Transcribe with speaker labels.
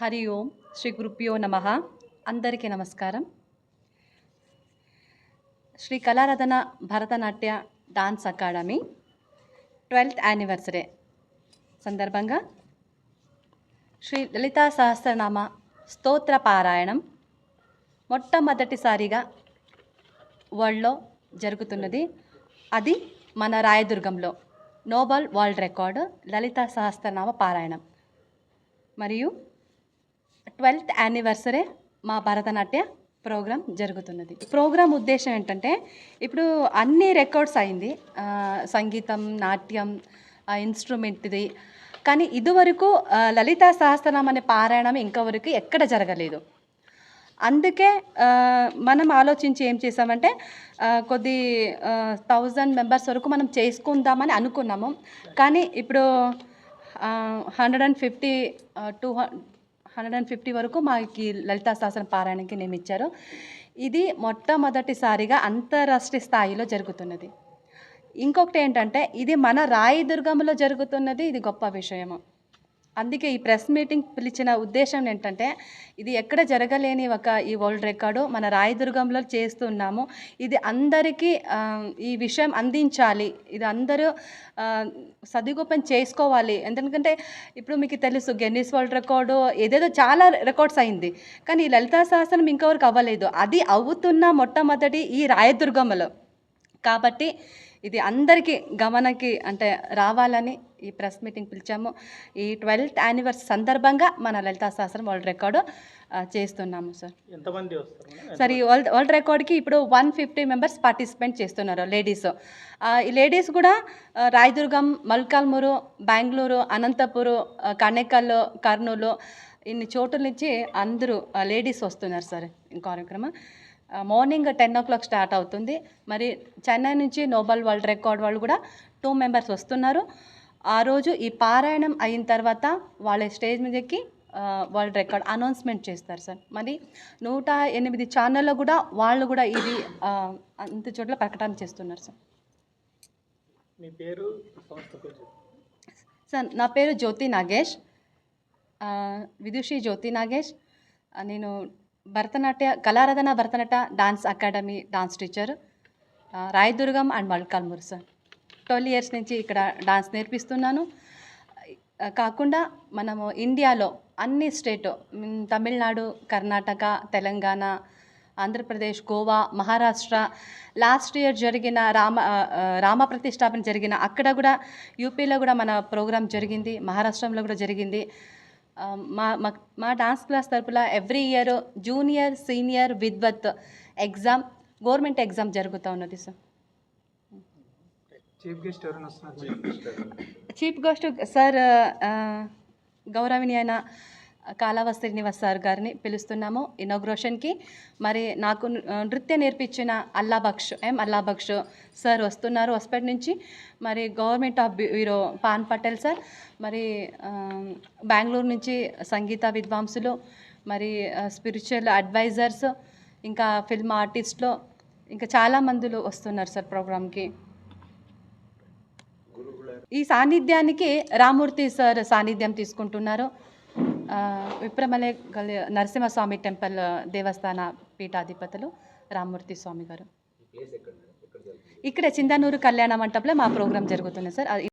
Speaker 1: హరి ఓం శ్రీ గురుభ్యో నమ. అందరికీ నమస్కారం. Shri Kalarathana Bharatanatya dance academy twelfth anniversary సందర్భంగా శ్రీ లలితా సహస్రనామ స్తోత్ర పారాయణం మొట్టమొదటిసారిగా వరల్డ్లో జరుగుతున్నది. అది మన రాయదుర్గంలో noble world record Lalitha Sahasranama పారాయణం. మరియు ట్వెల్త్ యానివర్సరీ మా భరతనాట్య ప్రోగ్రాం జరుగుతున్నది. ప్రోగ్రాం ఉద్దేశం ఏంటంటే ఇప్పుడు అన్ని రికార్డ్స్ అయింది. సంగీతం నాట్యం ఇన్స్ట్రుమెంట్ది. కానీ ఇదివరకు లలితా సహస్రనామం అనే పారాయణం ఇంకవరకు ఎక్కడ జరగలేదు. అందుకే మనం ఆలోచించి ఏం చేసామంటే కొద్ది థౌజండ్ మెంబర్స్ వరకు మనం చేసుకుందామని అనుకున్నాము. కానీ ఇప్పుడు hundred and fifty two hundred and fifty వరకు మాకి లలితా శాసన పారాయణకి నియమించారు. ఇది మొట్టమొదటిసారిగా అంతరాష్ట్రీయ స్థాయిలో జరుగుతున్నది. ఇంకొకటి ఏంటంటే ఇది మన రాయదుర్గంలో జరుగుతున్నది ఇది గొప్ప విషయము. అందుకే ఈ ప్రెస్ మీటింగ్ పిలిచిన ఉద్దేశం ఏంటంటే ఇది ఎక్కడ జరగలేని ఒక ఈ వరల్డ్ రికార్డు మన రాయదుర్గంలో చేస్తున్నాము ఇది అందరికీ ఈ విషయం అందించాలి. ఇది అందరూ ఆ, చేసుకోవాలి. ఎందుకంటే ఇప్పుడు మీకు తెలుసు గెన్నిస్ వరల్డ్ రికార్డు ఏదేదో చాలా రికార్డ్స్ అయింది. కానీ ఈ లలితా శాసనం ఇంకెవరికి అవ్వలేదు. అది అవుతున్న మొట్టమొదటి ఈ రాయదుర్గంలో. కాబట్టి ఇది అందరికీ గమనకి అంటే రావాలని ఈ ప్రెస్ మీటింగ్ పిలిచాము. ఈ ట్వెల్త్ యానివర్సరీ సందర్భంగా మన లలితా శాస్త్రం వరల్డ్ రికార్డు చేస్తున్నాము సార్.
Speaker 2: ఎంతమంది?
Speaker 1: సార్ ఈ వరల్డ్ వరల్డ్ రికార్డ్కి ఇప్పుడు వన్ ఫిఫ్టీ మెంబర్స్ పార్టిసిపేట్ చేస్తున్నారు లేడీస్. ఈ లేడీస్ కూడా రాయదుర్గం మల్కాల్మూరు బెంగళూరు అనంతపురు కణేకల్ కర్నూలు ఇన్ని చోట్ల నుంచి అందరూ లేడీస్ వస్తున్నారు సార్ ఈ కార్యక్రమం. Morning ten o'clock start అవుతుంది. మరి చెన్నై నుంచి నోబల్ వరల్డ్ రికార్డ్ వాళ్ళు కూడా టూ మెంబర్స్ వస్తున్నారు. ఆ రోజు ఈ పారాయణం అయిన తర్వాత వాళ్ళ స్టేజ్ మీదకి ఆ, వరల్డ్ రికార్డ్ అనౌన్స్మెంట్ చేస్తారు సార్. మరి నూట ఎనిమిది ఛానల్లో కూడా వాళ్ళు కూడా ఇది అంత చోట్ల ప్రకటన చేస్తున్నారు సార్.
Speaker 2: మీ పేరు.
Speaker 1: సార్ నా పేరు జ్యోతి నాగేష్. విదుషి జ్యోతి నాగేష్. నేను Bharatanatya Kalaradhana Bharatanatya dance academy dance teacher Rayadurgam and Malkalmur sir. Twelve years నుంచి ఇక్కడ డాన్స్ నేర్పిస్తున్నాను. కాకుండా మనము ఇండియాలో అన్ని state Tamil Nadu Karnataka Telangana Andhra Pradesh Goa Maharashtra last year జరిగిన రామ రామ ప్రతిష్టాపన జరిగిన అక్కడ కూడా యూపీలో కూడా మన ప్రోగ్రాం జరిగింది మహారాష్ట్రలో కూడా జరిగింది. మా మా డాన్స్ క్లాస్ తరపున ఎవ్రీ ఇయర్ జూనియర్ సీనియర్ విద్వత్ ఎగ్జామ్ గవర్నమెంట్ ఎగ్జామ్ జరుగుతూ ఉన్నది సార్.
Speaker 3: చీఫ్ గెస్ట్ ఎవరైనా వస్తున్నారు?
Speaker 1: చీఫ్ గెస్ట్ సార్ గౌరవనీయన కాళవ శ్రీనివాస్ సార్ గారిని పిలుస్తున్నాము ఇనాగ్రేషన్కి. మరి నాకు నృత్యం నేర్పించిన అల్లా బక్ష్ ఎం అల్లా బక్ష్ సార్ వస్తున్నారు హాస్పిటల్ నుంచి. మరి గవర్నమెంట్ ఆఫ్ బ్యూరో పాన్ పటేల్ సార్. మరి బెంగళూరు నుంచి సంగీత విద్వాంసులు మరి స్పిరిచువల్ అడ్వైజర్స్ ఇంకా ఫిల్మ్ ఆర్టిస్ట్లు ఇంకా చాలా మందులు వస్తున్నారు సార్ ప్రోగ్రామ్కి. ఈ సాన్నిధ్యానికి రామూర్తి సార్ సాన్నిధ్యం తీసుకుంటున్నారు. విప్రమలే గల నరసింహస్వామి టెంపుల్ దేవస్థాన పీఠాధిపతులు రామూర్తి స్వామి గారు. ఇక్కడే చిందనూరు కళ్యాణ మంటపంలో మా ప్రోగ్రాం జరుగుతుంది సార్.